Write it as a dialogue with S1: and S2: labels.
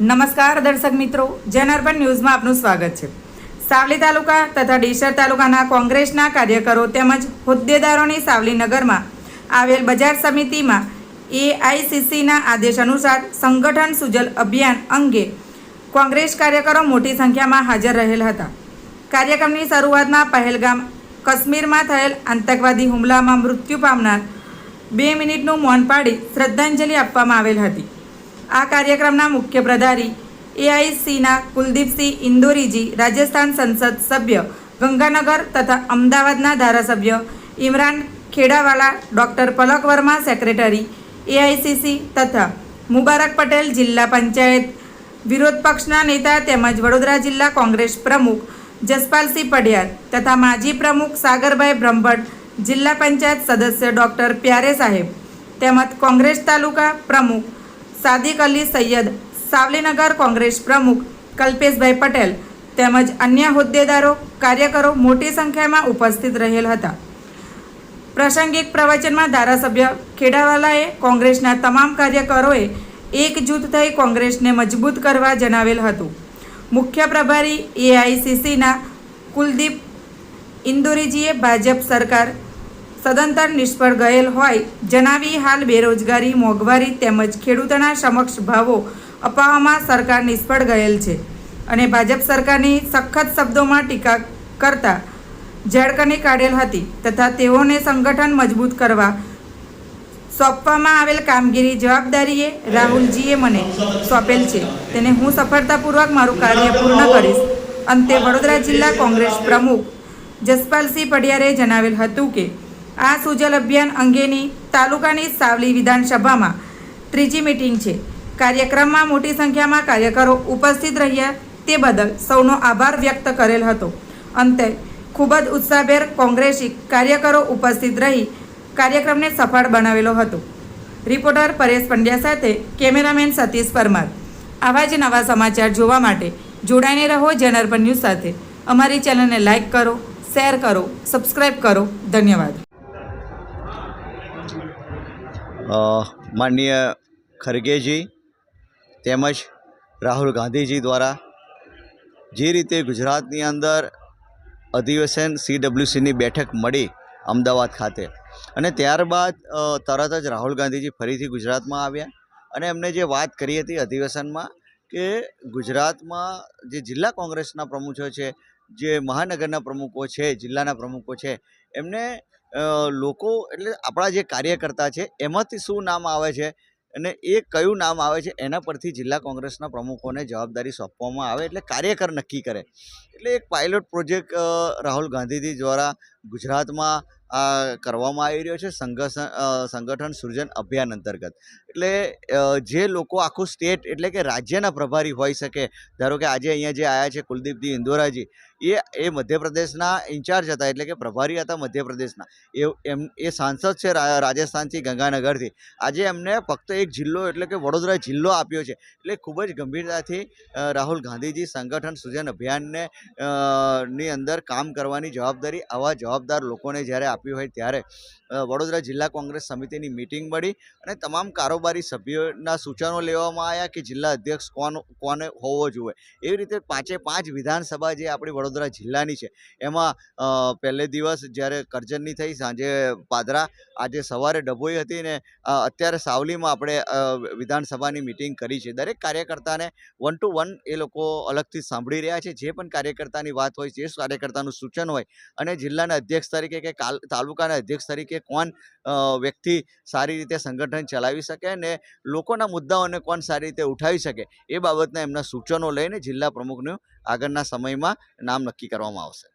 S1: નમસ્કાર દર્શક મિત્રો, જનાર્પણ ન્યૂઝમાં આપનું સ્વાગત છે. સાવલી તાલુકા તથા ડીસર તાલુકાના કોંગ્રેસના કાર્યકરો તેમજ હોદ્દેદારોની સાવલી નગરમાં આવેલ બજાર સમિતિમાં એઆઈસીસીના આદેશ અનુસાર સંગઠન સુજલ અભિયાન અંગે કોંગ્રેસ કાર્યકરો મોટી સંખ્યામાં હાજર રહેલ હતા. કાર્યક્રમની શરૂઆતમાં પહેલગામ કાશ્મીરમાં થયેલ આતંકવાદી હુમલામાં મૃત્યુ પામનાર બે મિનિટનું મૌન પાડી શ્રદ્ધાંજલિ આપવામાં આવેલ હતી. આ કાર્યક્રમના મુખ્ય પ્રધારી એઆઈસીના કુલદીપસિંહ ઇન્દોરીજી, રાજસ્થાન સંસદ સભ્ય, ગંગાનગર તથા અમદાવાદના ધારાસભ્ય, Imran Khedawala, doctor Palak Verma, secretary AICC તથા મુબારક પટેલ, જિલ્લા પંચાયત વિરોધ પક્ષના નેતા તેમજ વડોદરા જિલ્લા કોંગ્રેસ પ્રમુખ જસપાલસિંહ પડિયાર તથા માજી પ્રમુખ સાગરભાઈ બ્રહ્મભટ્ટ, જિલ્લા પંચાયત સદસ્ય ડૉક્ટર પ્યારે સાહેબ તેમજ કોંગ્રેસ તાલુકા પ્રમુખ સાદિક અલી સૈયદ, સાવલીનગર કોંગ્રેસ પ્રમુખ કલ્પેશભાઈ પટેલ તેમજ અન્ય હોદ્દેદારો, કાર્યકરો મોટી સંખ્યામાં ઉપસ્થિત રહેલ હતા. પ્રાસંગિક પ્રવચનમાં ધારાસભ્ય ખેડાવાલાએ કોંગ્રેસના તમામ કાર્યકરોએ એકજૂથ થઈ કોંગ્રેસને મજબૂત કરવા જણાવેલ હતું. મુખ્ય પ્રભારી એઆઈસીસીના કુલદીપ ઇન્દોરીજીએ ભાજપ સરકાર સદંતર નિષ્ફળ ગયેલ હોય. જણાવી હાલ બેરોજગારી, મોંઘવારી તેમજ ખેડૂતોના સમક્ષ ભાવો અપાવવામાં સરકાર નિષ્ફળ ગયેલ છે અને ભાજપ સરકારની સખત શબ્દોમાં ટીકા કરતા ઝાડકણી કાઢેલ હતી તથા તેઓને સંગઠન મજબૂત કરવા સોંપવામાં આવેલ કામગીરી જવાબદારીએ રાહુલજીએ મને સોંપેલ છે. તેને હું સફળતાપૂર્વક મારું કાર્ય પૂર્ણ કરીશ. અંતે વડોદરા જિલ્લા કોંગ્રેસ પ્રમુખ જસપાલસિંહ પડિયારે જણાવેલ હતું કે આ સુજલ અભિયાન અંગેની તાલુકાની સાવલી વિધાનસભામાં ત્રીજી મિટિંગ છે. કાર્યક્રમમાં મોટી સંખ્યામાં કાર્યકરો ઉપસ્થિત રહ્યા તે બદલ સૌનો આભાર વ્યક્ત કરેલ હતો. અંતે ખૂબ જ ઉત્સાહભેર કોંગ્રેસી કાર્યકરો ઉપસ્થિત રહી કાર્યક્રમને સફળ બનાવેલો હતો. રિપોર્ટર પરેશ પંડ્યા સાથે કેમેરામેન સતીશ પરમાર. આવા જ નવા સમાચાર જોવા માટે જોડાઈને રહો જનરપન ન્યૂઝ સાથે. અમારી ચેનલને લાઇક કરો, શેર કરો સબસ્ક્રાઈબ કરો. ધન્યવાદ.
S2: માનનીય ખરગેજી તેમજ રાહુલ ગાંધીજી દ્વારા જે રીતે ગુજરાતની અંદર અધિવેશન સીડબ્લ્યુસીની બેઠક મળી અમદાવાદ ખાતે અને ત્યારબાદ તરત જ રાહુલ ગાંધીજી ફરીથી ગુજરાતમાં આવ્યા અને એમને જે વાત કરી હતી અધિવેશનમાં કે ગુજરાતમાં જે જિલ્લા કોંગ્રેસના પ્રમુખો છે, જે મહાનગરના પ્રમુખો છે, જિલ્લાના પ્રમુખો છે, એમને લોકો એટલે આપણા જે કાર્યકર્તા છે, એમાંથી શું નામ આવે છે અને એ કયું નામ આવે છે, એના પરથી જિલ્લા કોંગ્રેસના પ્રમુખોને જવાબદારી સોંપવામાં આવે એટલે કાર્યકર નક્કી કરે. એટલે એક પાયલોટ પ્રોજેક્ટ રાહુલ ગાંધીજી દ્વારા ગુજરાતમાં આ કરવામાં આવી રહ્યો છે સંગઠન સૃજન અભિયાન અંતર્ગત. એટલે જે લોકો આખું સ્ટેટ એટલે કે રાજ્યના પ્રભારી હોઈ શકે, ધારો કે આજે અહીંયા જે આવ્યા છે કુલદીપજી ઇન્દોરાજી એ એ મધ્યપ્રદેશના ઇન્ચાર્જ હતા, એટલે કે પ્રભારી હતા મધ્યપ્રદેશના. એ, એમ, એ સાંસદ છે રાજસ્થાનથી, ગંગાનગરથી. આજે એમને ફક્ત એક જિલ્લો, એટલે કે વડોદરા જિલ્લો આપ્યો છે. એટલે ખૂબ જ ગંભીરતાથી રાહુલ ગાંધીજી સંગઠન સૃજન અભિયાનને ની અંદર કામ કરવાની જવાબદારી, આવા જવાબદાર લોકોને જ્યારે આપી હોય ત્યારે વડોદરા જિલ્લા કોંગ્રેસ સમિતિની મિટિંગ મળી અને તમામ કારોબારી સભ્યોના સૂચનો લેવામાં આવ્યા કે જિલ્લા અધ્યક્ષ કોણ કોને હોવો જોઈએ. એવી રીતે પાંચે પાંચ વિધાનસભા જે આપણી વડોદરા જિલ્લાની છે. એમાં પહેલે દિવસ જ્યારે કરજણની થઈ, સાંજે પાદરા, આજે સવારે ડભોઈ હતી ને અત્યારે સાવલીમાં આપણે વિધાનસભાની મિટિંગ કરી છે. દરેક કાર્યકર્તાને વન ટુ વન એ લોકો અલગથી સાંભળી રહ્યા છે. જે પણ કાર્યકર્તાની વાત હોય, જે કાર્યકર્તાનું સૂચન હોય અને જિલ્લાના અધ્યક્ષ તરીકે કે તાલુકાના અધ્યક્ષ તરીકે કોણ વ્યક્તિ સારી રીતે સંગઠન ચલાવી શકે અને લોકોના મુદ્દાઓને કોણ સારી રીતે ઉઠાવી શકે એ બાબતના એમના સૂચનો લઈને જિલ્લા પ્રમુખનું આગળના સમયમાં નામ નક્કી કરવામાં આવશે.